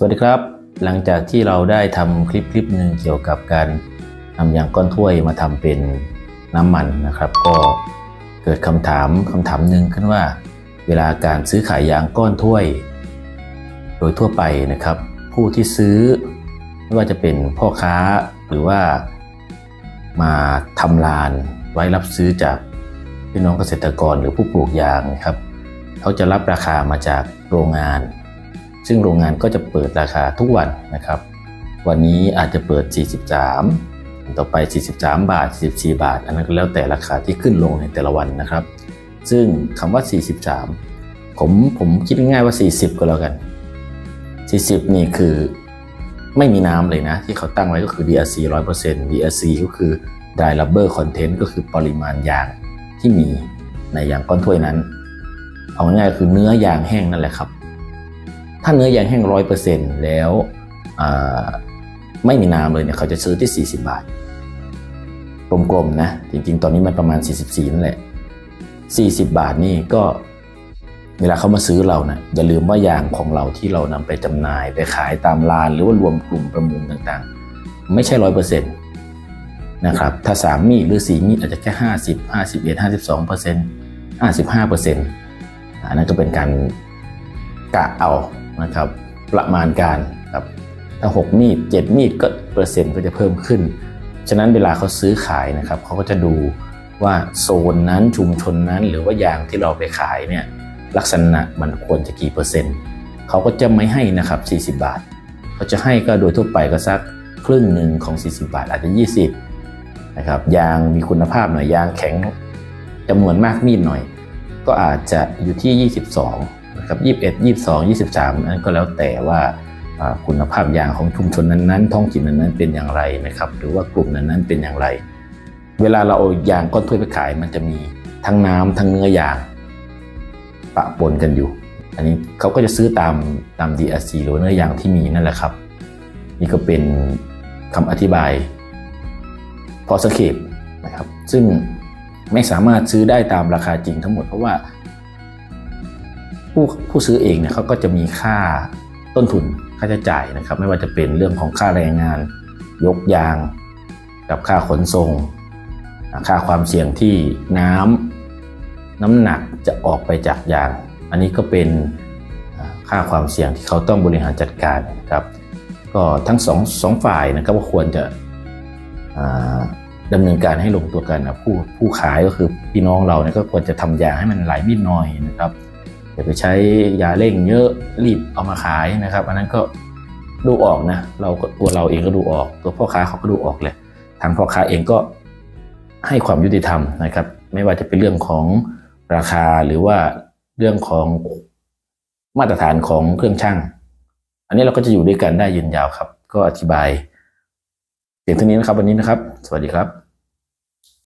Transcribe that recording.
สวัสดีครับ หลังจากที่เราได้ทำคลิปคลิปหนึ่งเกี่ยวกับการนำยางก้อนถ้วยมาทำเป็นน้ำมันนะครับ ก็เกิดคำถามคำถามหนึ่งขึ้นว่า เวลาการซื้อขายยางก้อนถ้วย โดยทั่วไปนะครับ ผู้ที่ซื้อไม่ว่าจะเป็นพ่อค้าหรือว่ามาทำลานไว้รับซื้อจากพี่น้องเกษตรกรหรือผู้ปลูกยางนะครับ เขาจะรับราคามาจากโรงงาน ซึ่งโรงงานก็จะเปิดราคาทุกวันนะครับ วันนี้อาจจะเปิด 43 ต่อไป 43 บาท 44 บาท อันนั้นก็แล้วแต่ราคาที่ขึ้นลงในแต่ละวันนะครับ ซึ่งคำว่า 43 ผมผมคิดง่ายๆว่า 40 ก็แล้วกัน 40 นี่คือไม่มีน้ำเลยนะ ที่เขาตั้งไว้ก็คือ DRC 100% DRC ก็คือ dry rubber content ก็คือปริมาณยางที่มีในยางก้อนถ้วยนั้น เอาง่ายๆคือเนื้อยางแห้งนั่นแหละครับ ถ้าเนื้อยางแห้งร้อยเปอร์เซ็นต์แล้วไม่มีน้ำเลยเนี่ยเขาจะซื้อที่ 40 บาทกลมๆนะ จริงๆ ตอนนี้มันประมาณ 44 นั่นแหละ 40 บาทนี่ก็เวลาเขามาซื้อเรานะ่ะอย่าลืมว่ายางของเราที่เรานำไปจำหน่ายไปขายตามร้าน หรือว่ารวมกลุ่มประมูลต่างๆ ไม่ใช่ร้อยเปอร์เซ็นต์นะครับถ้า3มีดหรือ4มีดอาจจะแค่50 51 52เปอร์เซ็นต์55เปอร์เซ็นต์อันนั้นก็เป็นการกะเอา นะครับ ประมาณการครับถ้า 6 มีด 7 มีดก็เปอร์เซ็นต์ก็จะเพิ่มขึ้น ฉะนั้นเวลาเขาซื้อขายนะครับเขาก็จะดูว่าโซนนั้นชุมชนนั้น หรือว่ายางที่เราไปขายเนี่ยลักษณะมันควรจะกี่เปอร์เซ็นต์เขาก็จะไม่ให้นะครับ 40 บาทเขาจะให้ก็โดยทั่วไปก็สักครึ่งหนึ่งของ 40 บาท อาจจะ 20นะครับยางมีคุณภาพหน่อยยางแข็งจำนวนมากมีดหน่อย ก็อาจจะอยู่ที่ 22 นะครับ21 22 23นั้นก็แล้วแต่ว่าคุณภาพยางของชุมชนนั้นๆ ท้องถิ่นนั้นๆเป็นอย่างไรนะครับ หรือว่ากลุ่มนั้นๆเป็นอย่างไร เวลาเราเอายางก้อนถ้วยไปขาย มันจะมีทั้งน้ำทั้งเนื้อยางปะปนกันอยู่ อันนี้เขาก็จะซื้อตามตาม DRC หรือเนื้อยางที่มีนั่นแหละครับ นี่ก็เป็นคำอธิบาย พอสเกตนะครับ ซึ่งไม่สามารถซื้อได้ตามราคาจริงทั้งหมดเพราะว่า ผู้ผู้ซื้อเองเนี่ยเขาก็จะมีค่าต้นทุนค่าใช้จ่ายนะครับ ไม่ว่าจะเป็นเรื่องของค่าแรงงาน ยกยาง กับค่าขนส่งค่าความเสี่ยงที่น้ำน้ำหนักจะออกไปจากยาง อันนี้ก็เป็นค่าความเสี่ยงที่เขาต้องบริหารจัดการครับ ก็ทั้งสองสองฝ่ายนะครับก็ควรจะดำเนินการให้ลงตัวกันนะผู้ผู้ขายก็คือพี่น้องเราเนี่ยก็ควรจะทำยางให้มันไหลมิดหน่อยนะครับ อย่าไปใช้ยาเร่งเยอะรีบเอามาขายนะครับ อันนั้นก็ดูออกนะเราก็ตัวเราเองก็ดูออก ตัวพ่อค้าเขาก็ดูออกเลยทางพ่อค้าเองก็ให้ความยุติธรรมนะครับ ไม่ว่าจะเป็นเรื่องของราคาหรือว่าเรื่องของมาตรฐานของเครื่องช่าง อันนี้เราก็จะอยู่ด้วยกันได้ยืนยาวครับ ก็อธิบายเพียงเท่านี้นะครับวันนี้นะครับ สวัสดีครับ